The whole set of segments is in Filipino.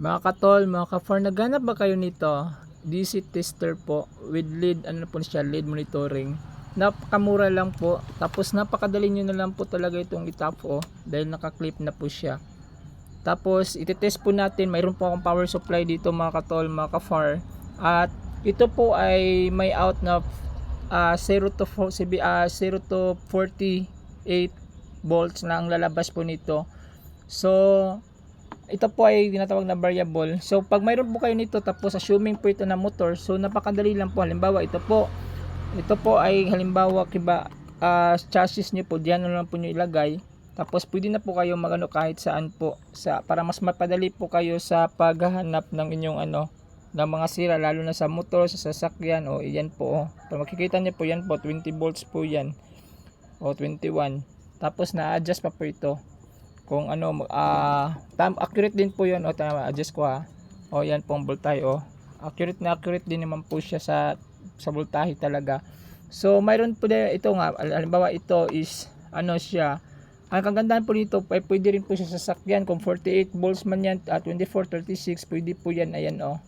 Mga katol, mga ka-far, naghanap ba kayo nito? DC tester po with lead, ano po siya, lead monitoring. Napakamura lang po. Tapos napakadali nyo na lang po talaga itong itap o dahil naka-clip na po siya. Tapos itetest po natin, mayroon po akong power supply dito mga katol, mga ka-far. At ito po ay may out na ah, 0 to 4, CB, ah, 0 to 48 volts na ang lalabas po nito. So, ito po ay tinatawag na variable. So, pag mayroon po kayo nito, tapos assuming po ito na motor, so napakadali lang po. Halimbawa, ito po, ito po ay halimbawa, kiba, ah, chassis nyo po, diyan lang po nyo ilagay. Tapos, pwede na po kayo magano kahit saan po, sa, para mas mapadali po kayo sa paghahanap ng inyong ano, ng mga sira, lalo na sa motor, sa sasakyan, o iyan po, oh. Pag makikita nyo po, yan po, 20 volts po yan, o 21. Tapos, na-adjust pa po ito kung ano ah tam accurate din po 'yon o tama adjust ko ha. O yan pong voltahe o. Accurate na accurate din naman po siya sa sa voltahe talaga. So mayroon po din ito nga halimbawa ito is ano siya ang kagandahan po nito ay pwede rin po siya sa sasakyan. Kung 48 volts man yan at 24 36 pwede po yan. Ayan o.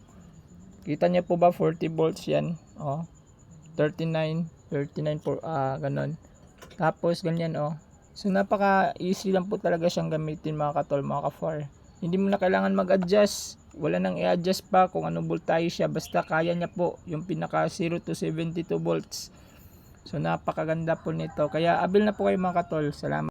Kita niyo po ba 40 volts yan o. 39 39 po ah ganon tapos ganyan o So napaka easy lang po talaga siyang gamitin mga katol, mga ka-far. Hindi mo na kailangan mag-adjust. Wala nang i-adjust pa kung ano voltahe siya. Basta kaya niya po yung pinaka 0 to 72 volts. So napakaganda po nito. Kaya abil na po kayo mga katol. Salamat.